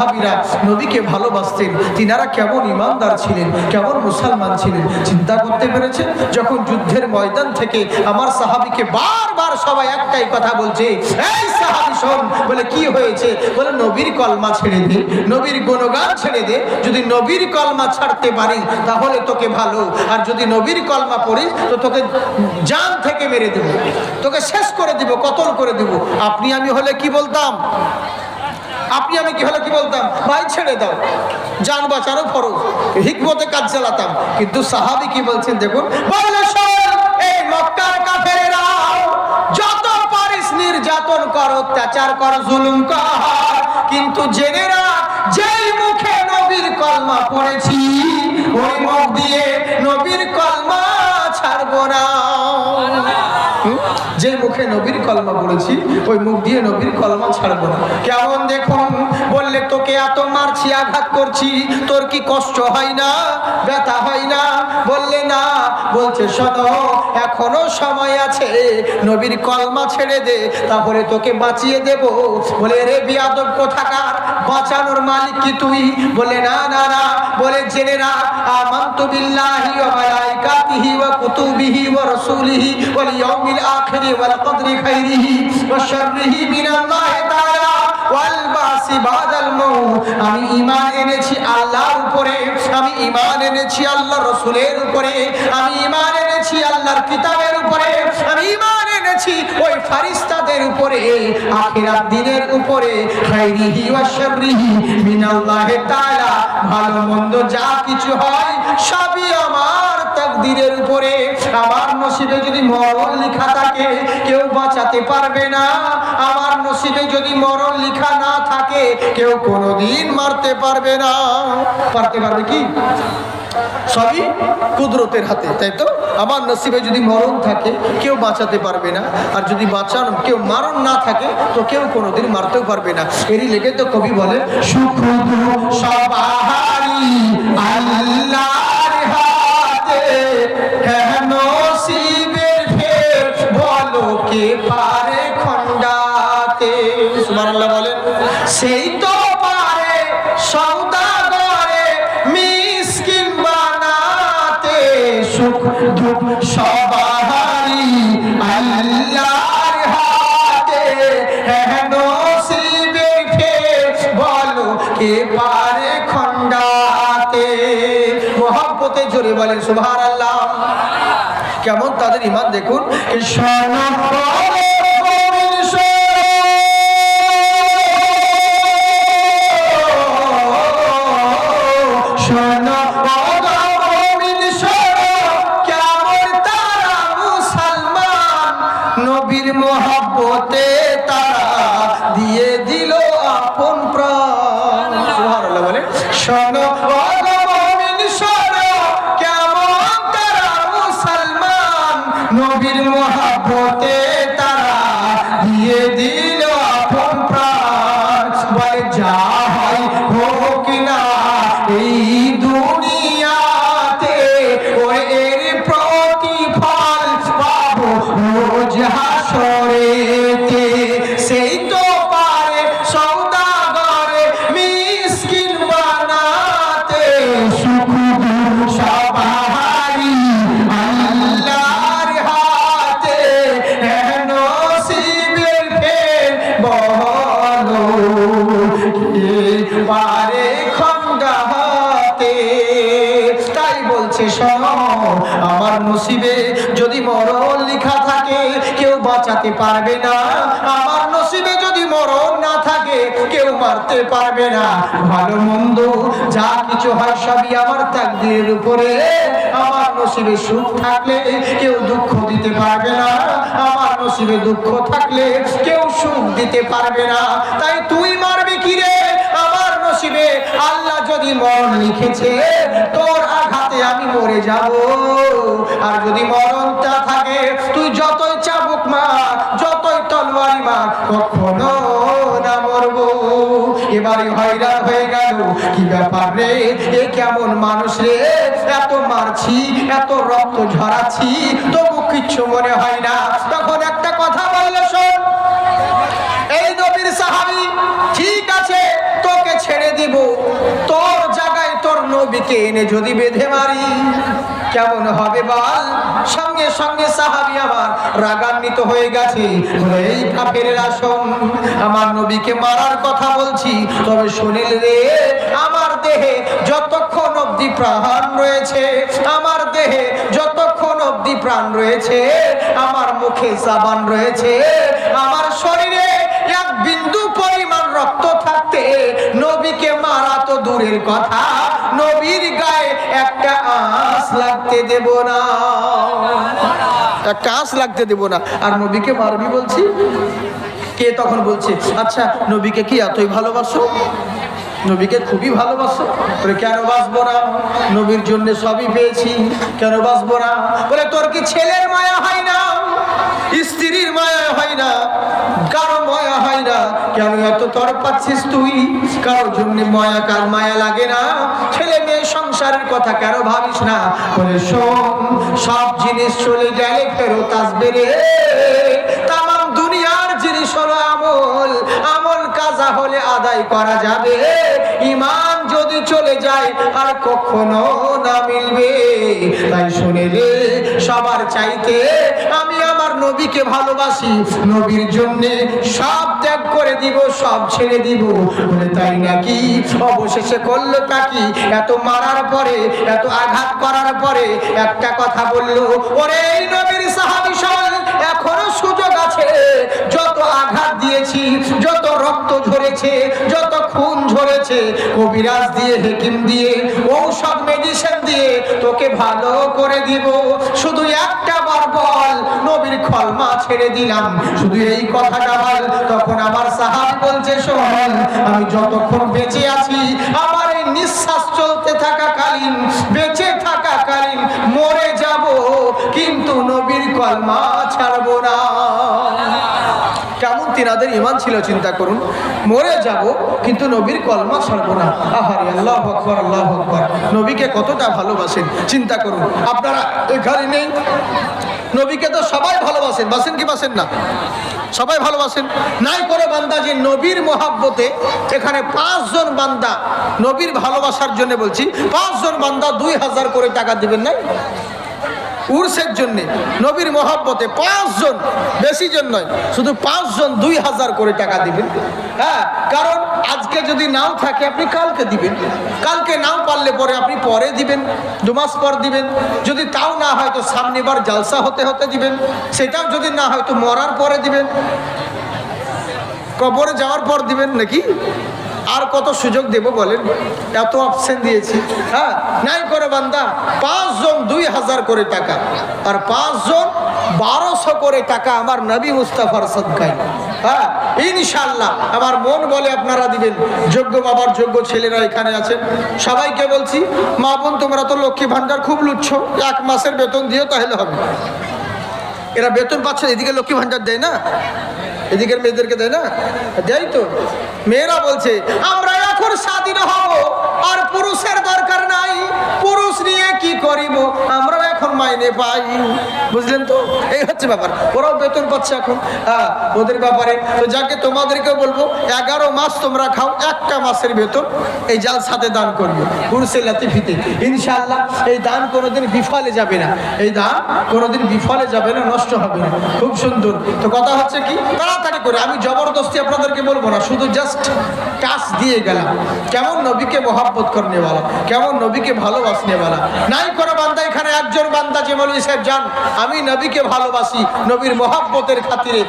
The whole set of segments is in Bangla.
সাহাবিরা নবীকে ভালোবাসতেন। তিনারা কেমন ইমানদার ছিলেন, কেমন মুসলমান ছিলেন, চিন্তা করতে পেরেছেন? যখন যুদ্ধের ময়দান থেকে আমার সাহাবিকে বারবার সবাই একটাই কথা বলছে, এই সাহাবি শোন। বলে, কি হয়েছে? বলে, নবীর কলমা ছেড়ে দে, নবীর গুণগান ছেড়ে দে। যদি নবীর কলমা ছাড়তে পারিস তাহলে তোকে ভালো। আর যদি নবীর কলমা পড়িস, তো তোকে জান থেকে মেরে দেব। তোকে শেষ করে দিব, কতল করে দিব। আপনি আমি হলে কি বলতাম? আপনি আমি কি হলে কি বলতাম? ভাই ছেড়ে দাও। যান বাঁচারও ফরজ। হিকমতে কাজ চালাতাম। কিন্তু সাহাবি কি বলছেন দেখুন? যত পারিস নির্যাতন কর, অত্যাচার কর, জুলুম কর। কিন্তু জেনে রাখ, যেই মুখে নবীর কলমা পড়েছি, ওই মুখ দিয়ে নবীর যে মুখে নবীর কলমা বলেছি ওই মুখ দিয়ে নবীর কলমা ছাড়বো না। কেমন দেখুন? বললে তোকে এত মারছি, আঘাত করছি, তোর কি কষ্ট হয় না? ব্যথা হয় না? বললে, না। বলছে, শোনো, এখনও সময় আছে, নবীর কলমা ছেড়ে দে, তাহলে তোকে বাঁচিয়ে দেব। বলে, রে বিয়াদব কোথাকার, বাঁচানোর মালিক কি তুই? বলে না না না। বলে, জেনে রাখ আমান্তু বিল্লাহি ওয়া মালাইকাতিহি ওয়া কুতুবিহি ওয়া রাসূলিহি ওয়াল ইয়াউমিল আখিরি ওয়াল কদরি খাইরিহি ওয়া শাররিহি আমি ইমান এনেছি আল্লাহর উপরে, আমি ইমান এনেছি আল্লাহ রসুলের উপরে, আমি ইমান এনেছি আল্লাহর কিতাবের উপরে, আমি ইমান এনেছি ওই ফারিস্তাদের উপরে, আখিরাত দিনের উপরে ভালো মন্দ যা কিছু হয় সবই আমার। তাকদিরের উপরে আমার নসিবে যদি মরণ লেখা থাকে, কেউ বাঁচাতে পারবে না। আমার নসিবে যদি মরণ লেখা না থাকে, কেউ কোনোদিন মারতে পারবে না। পারতে পারবে কি? সবই কুদরতের হাতে, তাই তো? আমার নসিবে যদি মরণ থাকে, কেউ বাঁচাতে পারবে না। আর যদি বাঁচানো, কেউ মারণ না থাকে, তো কেউ কোনোদিন মারতেও পারবে না। এরই লেগে তো কবি বলে সুখ দুঃখ সবারই কে পারে খণ্ডাতে? সুবহানাল্লাহ বলেন, সেই তো পারে সৌদাগরে মিসকিন বানাতে। সুখ দুঃখ সবারই আল্লাহর হাতে। শিবে ফের বলো, কে পারে খণ্ডাতে? মোহাম্মতে জোরে বলেন, সুবহানাল্লাহ। কেমন তাদের ইমান দেখুন? নবীর মোহাব্বতে তারা দিয়ে দিল আপন প্রাণ। বলে শোনো ও গো মুমিন শোনো কেমন তারা মুসলমান নবীর মহাব্বতে তারা দিয়ে দিল নসিবে যদি মরণ লেখা থাকে, কেউ বাঁচাতে পারবে না। আমার নসিবে যদি মরণ না থাকে, কেউ মারতে পারবে না। ভালো মন্দ, যা কিছু হয় সবই আমার তাকদিরের উপরে। আমার নসিবে সুখ থাকলে কেউ দুঃখ দিতে পারবে না। আমার নসিবে দুঃখ থাকলে কেউ সুখ দিতে পারবে না। তাই তুই মারবি কি রে? আমার আল্লাহ যদি মরণ লিখেছে, তোর আঘাতে আমি মরে যাব। আর যদি মরণটা থাকে, তুই যতই চাবুক মার যতই তলোয়ারি মার কখনো না মরবো। এবারে হয়রান হয়ে গেল। কি ব্যাপার রে? এ কেমন মানুষ রে? এত মারছি, এত রক্ত ঝরাচ্ছি, তবু কিচ্ছু মনে হয় না তখন একটা কথা বলল শোন এই নবীর সাহাবি ঠিক আছে তোকে ছেড়ে ছেড়ে দিব। তোর জায়গায় তোর নবীকে এনে যদি বেঁধে মারি, কেমন হবে বল? সঙ্গে সঙ্গে সাহাবি আমার রাগান্বিত হয়ে গেছে। এই কাফের আসন আমার নবীকে মারার কথা বলছি। তবে শুনিল রে, আমার দেহে যতক্ষণ অবধি প্রাণ রয়েছে, আমার দেহে যতক্ষণ অবধি প্রাণ রয়েছে, আমার মুখে সাবান রয়েছে, আমার শরীরে দূরের কথা নবীর গায়ে একটা আঁশ লাগতে দেব না। একটা আঁশ লাগতে দেব না। আর নবীকে মারবি বলছি? কে তখন বলছে? আচ্ছা নবীকে কি এতই ভালোবাসো? নবীকে খুবই ভালোবাসো। বলে, কেন বাসবো না? নবীর জন্য সবই পেয়েছি। কেন বাসবো না? বলে, তোর কি ছেলের মায়া হয় না? স্ত্রীর মায়া হয় না? কারও না কেন এত তর পাচ্ছিস তুই? কারোর জন্য মায়া, কার মায়া লাগে না? ছেলে মেয়ে সংসারের কথা কেন ভাবিস না? বলে, শোন, সব জিনিস চলে গেলে ফেরত আসবে রে। তামাম দুনিয়ার জিনিস হলো আমল। আমল কাজা হলে আদায় করা যাবে। ইমান যদি চলে যায়, আর কখনো না মিলবে। তাই শুনে রে সবার চাইতে আমি নবীকে ভালোবাসি, নবীর জন্য সব ত্যাগ করে দিব, সব ছেড়ে দিব। বলে, তাই নাকি? অবশেষে করল তাকি এত মারার পরে, এত আঘাত করার পরে একটা কথা বলল, ওরে এই নবীর সাহাবি এখনও সুযোগ আছে। যত আঘাত দিয়েছি, যত রক্ত ঝরেছে, যত খুন ঝরেছে, কবিরাজ দিয়ে, হেকিম দিয়ে, ঔষধ মেডিসিন দিয়ে তোকে ভালো করে দিব। শুধু একটা খলমা ছেড়ে দিলাম। শুধু এই কথাটা বল, তখন আমার সাহাবি বলছে, শোন, আমি যতক্ষণ বেঁচে আছি, আমার এই নিঃশ্বাস চলতে থাকাকালীন, বেঁচে থাকাকালীন মরে যাব, কিন্তু নবীর কলমা ছাড়বো না। কেমন তিনাদের ইমান ছিল, চিন্তা করুন। মরে যাব, কিন্তু নবীর কলমা ছাড়বো না। আহারে, আল্লাহ আকবর আল্লাহ আকবর। নবীকে কতটা ভালোবাসেন, চিন্তা করুন। আপনারা এখানে নেই? নবীকে তো সবাই ভালোবাসেন, বাসেন কি বাসেন না? সবাই ভালোবাসেন। নাই করে বান্দা যে নবীর মহাব্বতে এখানে পাঁচজন বান্দা নবীর ভালোবাসার জন্য বলছি, পাঁচজন বান্দা দুই হাজার করে টাকা দিবেন নাই? উর্সের জন্য, নবীর মহাব্বতে পাঁচজন, বেশি জন নয়, শুধু পাঁচজন দুই হাজার করে টাকা দিবেন। হ্যাঁ কারণ আজকে যদি নাও থাকে, আপনি কালকে দিবেন। কালকে নাও পারলে পরে আপনি পরে দিবেন, দু মাস পর দিবেন। যদি তাও না হয়, তো সামনেবার জালসা হতে হতে দিবেন। সেটাও যদি না হয়, তো মরার পরে দিবেন। কবরে যাওয়ার পর দিবেন নাকি? আর কত সুযোগ দেব বলেন? এত অপশন দিয়েছি। হ্যাঁ নাই করে বান্দা, পাঁচজন দুই হাজার করে টাকা। আর পাঁচজন বারোশো করে টাকা আমার নবী মুস্তাফার সদকায়। হ্যাঁ ইনশাল্লাহ আমার মন বলে আপনারা দিবেন। যোগ্য বাবার যোগ্য ছেলেরা এখানে আছেন সবাইকে বলছি, মা বোন, তোমরা তো লক্ষ্মী ভান্ডার খুব লুচ্ছ। এক মাসের বেতন দিও তাহলে হবে। এরা বেতন পাচ্ছে এদিকে লক্ষ্মী ভান্ডার দেয় না। এদিকের মেয়েদেরকে দেয় না? দেয় তো। মেয়েরা বলছে, আমরা এখন স্বাধীন হব, আর পুরুষের দরকার নাই। পুরুষ নিয়ে কি করিব? আমরা এখন মাইনে পাই। বুঝলেন তো? এই হচ্ছে ব্যাপার। ওরাও বেতন পাচ্ছে এখন। হ্যাঁ ওদের ব্যাপারে। তো যাকে তোমাদেরকে বলব, এগারো মাস তোমরা খাও, একটা মাসের বেতন এই জাল সাথে দান করবে। পুরুষের লাতিফিতে। ইনশাল্লাহ এই দান কোনোদিন বিফলে যাবে না। এই দান কোনোদিন বিফলে যাবে না, নষ্ট হবে না। খুব সুন্দর। তো কথা হচ্ছে কি? তাড়াতাড়ি করে। আমি জবরদস্তি আপনাদেরকে বলব না, শুধু জাস্ট টাচ দিয়ে গেলাম। কেমন নবীকে মহাব্বত করনেওয়ালা, কেমন নবীকে নাই কোনো বান্দা এখানে, একজন বান্দা যে সাহেব, যান, আমি নবীকে ভালোবাসি, নবীর মহাব্বতের খাতিরে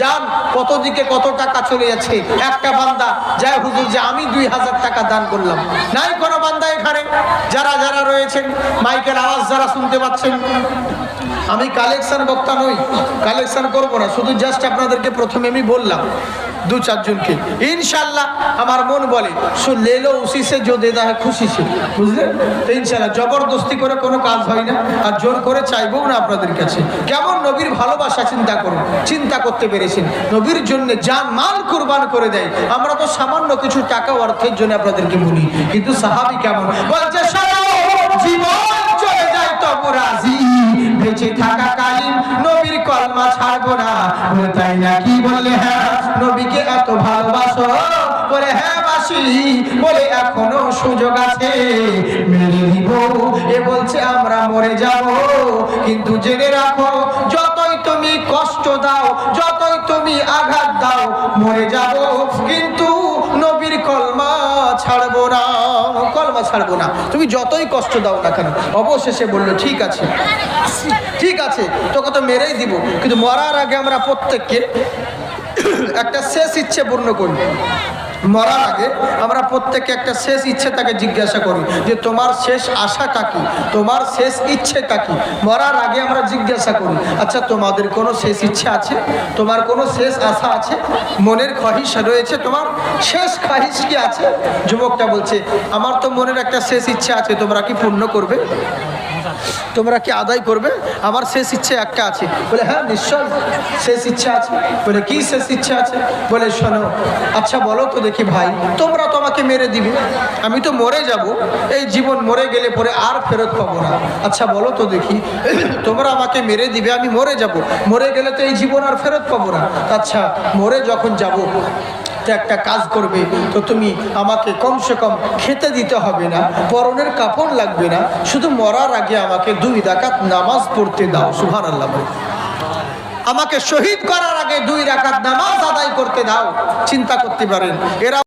যান, কত দিকে কত টাকা চলে যাচ্ছে? একটা বান্দা যায় হুজুর, যে আমি দুই হাজার টাকা দান করলাম। নাই কোনো বান্দা এখানে, যারা যারা রয়েছেন, মাইকের আওয়াজ যারা শুনতে পাচ্ছেন, আমি কালেকশন বক্তা নই, কালেকশন করব না, শুধু জাস্ট আপনাদেরকে প্রথমে আমি বললাম দু চারজনকে। ইনশাল্লাহ আমার মন বলে লেলো উসি সে হয় খুশি সে। বুঝলেন তো ইনশাল্লাহ জবরদস্তি করে কোনো কাজ হয় না আর জোর করে চাইবও না আপনাদের কাছে। কেমন নবীর ভালোবাসা চিন্তা করুন চিন্তা করতে পেরেছেন। নবীর জন্য যান মাল কুরবান করে দেয় আমরা তো সামান্য কিছু টাকা অর্থের জন্য আপনাদেরকে বলি কিন্তু সাহাবি কেমন? বলছে "শোনো, জীবন চলে যায় তবু রাজি। বেঁচে থাকা কালীন নবীর কলমা ছাড়বো না। তাই না? কি বললে? হ্যাঁ নবীকে এত ভালোবাসো? বলে হ্যাঁ বলে, এখনও সুযোগ আছে। মেরে দিব। এ বলছে, আমরা মরে যাব। কিন্তু জেনে রাখো, যতই তুমি কষ্ট দাও, যতই তুমি আঘাত দাও, মরে যাব। কিন্তু ছাড়বো না। তুমি যতই কষ্ট দাও না কেন, অবশেষে বলল, ঠিক আছে ঠিক আছে, তোকে তো মেরেই দিব। কিন্তু মরার আগে আমরা প্রত্যেককে একটা শেষ ইচ্ছে পূর্ণ করি। মরার আগে আমরা প্রত্যেককে একটা শেষ ইচ্ছে তাকে জিজ্ঞাসা করি যে তোমার শেষ আশাটা কি? তোমার শেষ ইচ্ছেটা কি? মরার আগে আমরা জিজ্ঞাসা করি আচ্ছা তোমাদের কোনো শেষ ইচ্ছে আছে? তোমার কোনো শেষ আশা আছে? মনের খহিস রয়েছে তোমার? শেষ খাহিস কি আছে? যুবকটা বলছে, আমার তো মনের একটা শেষ ইচ্ছে আছে, তোমরা কি পূর্ণ করবে? তোমরা কি আদায় করবে? আমার শেষ ইচ্ছে একটা আছে। বলে হ্যাঁ নিশ্চয় শেষ ইচ্ছা আছে। বলে, কি শেষ ইচ্ছা আছে? বলে, শোনো আচ্ছা বলো তো দেখি ভাই, তোমরা তো আমাকে মেরে দিবে। আমি তো মরে যাব। এই জীবন মরে গেলে পরে আর ফেরত পাবো না। আচ্ছা বলো তো দেখি, তোমরা আমাকে মেরে দিবে, আমি মরে যাব। মরে গেলে তো এই জীবন আর ফেরত পাবো না। আচ্ছা মরে যখন যাব তো একটা কাজ করবে, তো তুমি আমাকে কমসে কম খেতে দিতে হবে না, পরনের কাপড় লাগবে না, শুধু মরার আগে আমাকে দুই ডাকাত নামাজ পড়তে দাও সুহান আল্লাহ আমাকে শহীদ করার আগে দুই রাকাত নামাজ আদায় করতে দাও, চিন্তা করতে পারেন, এরা